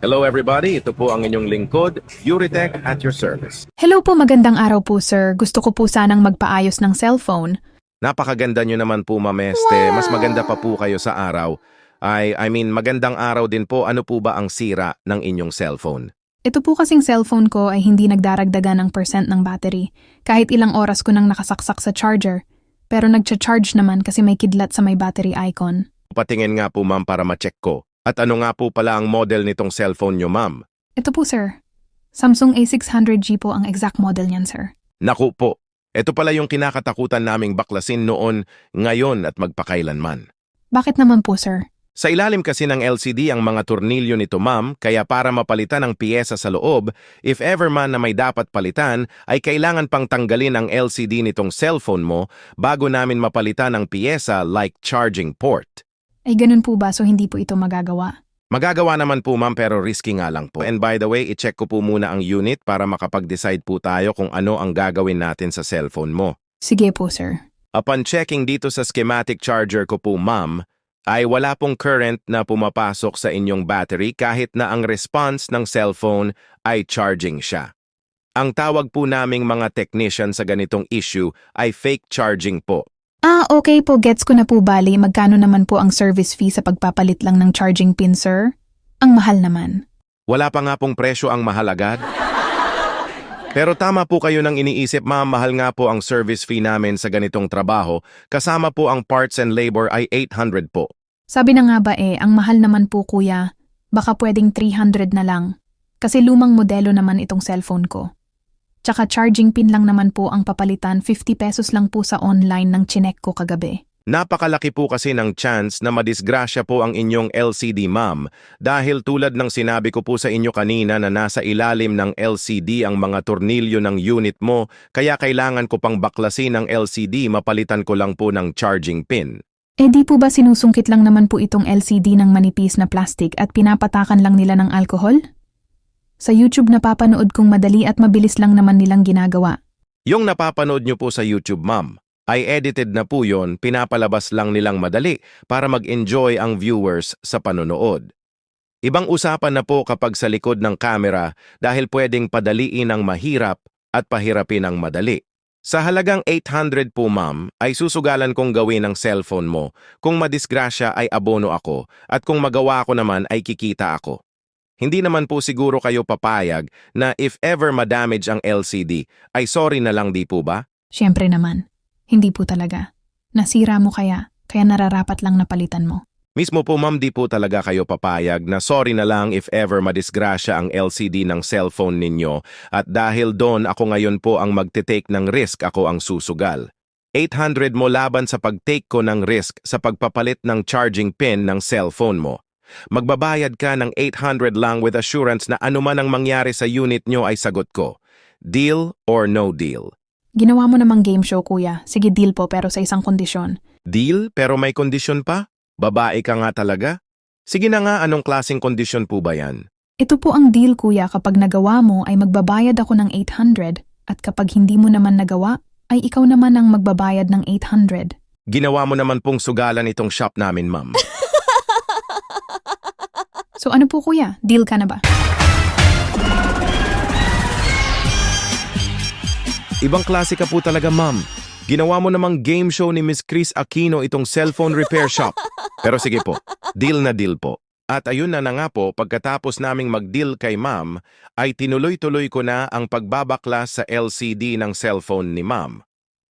Hello everybody, ito po ang inyong lingkod, Euritech at your service. Hello po, magandang araw po sir. Gusto ko po sanang magpaayos ng cellphone. Napakaganda nyo naman po mameste, mas maganda pa po kayo sa araw. I, I mean, magandang araw din po, ano po ba ang sira ng inyong cellphone? Ito po kasing cellphone ko ay hindi nagdaragdagan ng percent ng battery. Kahit ilang oras ko nang nakasaksak sa charger. Pero nagcha-charge naman kasi may kidlat sa may battery icon. Patingin nga po ma'am para ma-check ko. At ano nga po pala ang model nitong cellphone nyo ma'am? Ito po sir. Samsung A600G po ang exact model niyan sir. Naku po, ito pala yung kinakatakutan naming baklasin noon, ngayon at magpakailanman. Bakit naman po sir? Sa ilalim kasi ng LCD ang mga tornilyo nito ma'am, kaya para mapalitan ang piyesa sa loob, if ever man na may dapat palitan, ay kailangan pang tanggalin ang LCD nitong cellphone mo bago namin mapalitan ang piyesa like charging port. Ay ganun po ba so hindi po ito magagawa? Magagawa naman po ma'am pero risky nga lang po. And by the way, i-check ko po muna ang unit para makapag-decide po tayo kung ano ang gagawin natin sa cellphone mo. Sige po sir. Upon checking dito sa schematic charger ko po ma'am, ay wala pong current na pumapasok sa inyong battery kahit na ang response ng cellphone ay charging siya. Ang tawag po naming mga technician sa ganitong issue ay fake charging po. Ah, okay po. Gets ko na po bali. Magkano naman po ang service fee sa pagpapalit lang ng charging pin, sir? Ang mahal naman. Wala pa nga pong presyo ang mahalagad. Pero tama po kayo nang iniisip ma'am, mahal nga po ang service fee namin sa ganitong trabaho, kasama po ang parts and labor ay 800 po. Sabi na nga ba eh, ang mahal naman po kuya. Baka pwedeng 300 na lang. Kasi lumang modelo naman itong cellphone ko. Tsaka charging pin lang naman po ang papalitan, 50 pesos lang po sa online ng chinek ko kagabi. Napakalaki po kasi ng chance na madisgrasya po ang inyong LCD ma'am dahil tulad ng sinabi ko po sa inyo kanina na nasa ilalim ng LCD ang mga tornilyo ng unit mo kaya kailangan ko pang baklasin ang LCD mapalitan ko lang po ng charging pin. Eh di po ba sinusungkit lang naman po itong LCD ng manipis na plastic at pinapatakan lang nila ng alcohol? Sa YouTube napapanood kong madali at mabilis lang naman nilang ginagawa. Yung napapanood nyo po sa YouTube ma'am ay edited na po yon, pinapalabas lang nilang madali para mag-enjoy ang viewers sa panonood. Ibang usapan na po kapag sa likod ng kamera dahil pwedeng padaliin ang mahirap at pahirapin ang madali. Sa halagang 800 po ma'am, ay susugalan kong gawin ang cellphone mo. Kung madisgrasya ay abono ako at kung magawa ko naman ay kikita ako. Hindi naman po siguro kayo papayag na if ever madamage ang LCD, ay sorry na lang di po ba? Siyempre naman. Hindi po talaga. Nasira mo kaya, kaya nararapat lang napalitan mo. Mismo po ma'am di po talaga kayo papayag na sorry na lang if ever madisgrasya ang LCD ng cellphone ninyo at dahil doon ako ngayon po ang magte-take ng risk ako ang susugal. 800 mo laban sa pag-take ko ng risk sa pagpapalit ng charging pin ng cellphone mo. Magbabayad ka ng 800 lang with assurance na anuman ang mangyari sa unit nyo ay sagot ko. Deal or no deal? Ginawa mo namang game show kuya. Sige deal po pero sa isang kondisyon. Deal pero may kondisyon pa? Babae ka nga talaga? Sige na nga anong klaseng kondisyon po ba yan? Ito po ang deal kuya kapag nagawa mo ay magbabayad ako ng 800 at kapag hindi mo naman nagawa ay ikaw naman ang magbabayad ng 800. Ginawa mo naman pong sugalan itong shop namin, ma'am. So ano po kuya? Deal ka na ba? Ibang klase ka po talaga, ma'am. Ginawa mo namang game show ni Miss Chris Aquino itong cellphone repair shop. Pero sige po, deal na deal po. At ayun na na nga po, pagkatapos naming mag-deal kay ma'am, ay tinuloy-tuloy ko na ang pagbabaklas sa LCD ng cellphone ni ma'am.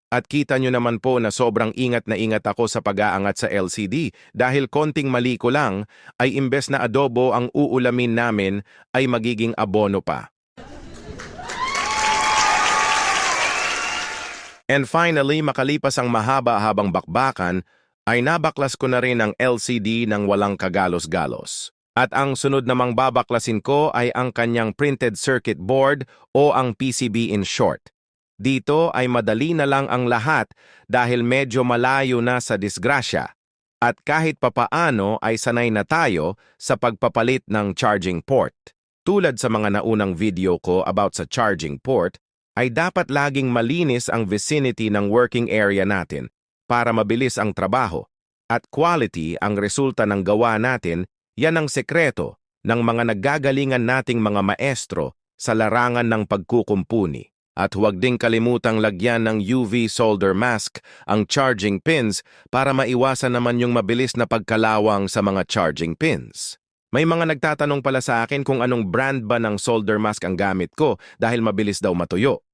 At kita nyo naman po na sobrang ingat na ingat ako sa pag-aangat sa LCD dahil konting mali ko lang ay imbes na adobo ang uulamin namin ay magiging abono pa. And finally, makalipas ang mahaba-habang bakbakan, ay nabaklas ko na rin ang LCD ng walang kagalos-galos. At ang sunod namang babaklasin ko ay ang kanyang printed circuit board o ang PCB in short. Dito ay madali na lang ang lahat dahil medyo malayo na sa disgrasya. At kahit papaano ay sanay na tayo sa pagpapalit ng charging port. Tulad sa mga naunang video ko about sa charging port, ay dapat laging malinis ang vicinity ng working area natin para mabilis ang trabaho. At quality ang resulta ng gawa natin, yan ang sekreto ng mga naggagalingan nating mga maestro sa larangan ng pagkukumpuni. At huwag ding kalimutang lagyan ng UV solder mask ang charging pins para maiwasan naman yung mabilis na pagkalawang sa mga charging pins. May mga nagtatanong pala sa akin kung anong brand ba ng solder mask ang gamit ko dahil mabilis daw matuyo.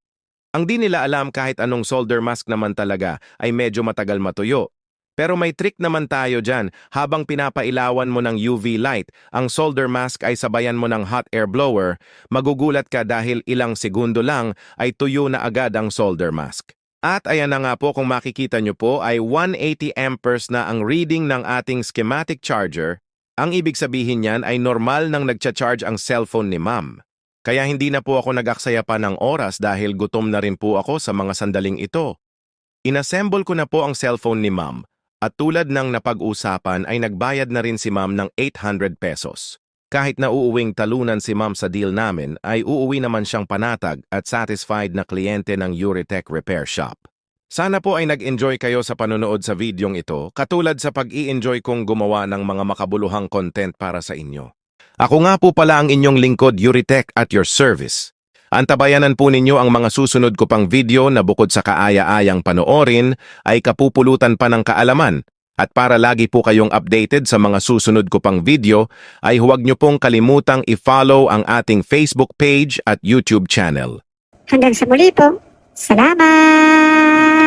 Ang di nila alam kahit anong solder mask naman talaga ay medyo matagal matuyo. Pero may trick naman tayo dyan. Habang pinapailawan mo ng UV light, ang solder mask ay sabayan mo ng hot air blower, magugulat ka dahil ilang segundo lang ay tuyo na agad ang solder mask. At ayan na nga po kung makikita nyo po ay 180 amperes na ang reading ng ating schematic charger. Ang ibig sabihin niyan ay normal nang nagcha-charge ang cellphone ni ma'am. Kaya hindi na po ako nag-aksaya pa ng oras dahil gutom na rin po ako sa mga sandaling ito. Inassemble ko na po ang cellphone ni ma'am at tulad ng napag-usapan ay nagbayad na rin si ma'am ng 800 pesos. Kahit na uuwing talunan si ma'am sa deal namin ay uuwi naman siyang panatag at satisfied na kliyente ng Euritech Repair Shop. Sana po ay nag-enjoy kayo sa panonood sa videong ito katulad sa pag-i-enjoy kong gumawa ng mga makabuluhang content para sa inyo. Ako nga po pala ang inyong lingkod Euritech at your service. Antabayanan po ninyo ang mga susunod ko pang video na bukod sa kaaya-ayang panoorin ay kapupulutan pa ng kaalaman. At para lagi po kayong updated sa mga susunod ko pang video ay huwag niyo pong kalimutang i-follow ang ating Facebook page at YouTube channel. Hanggang sa muli po. Salamat!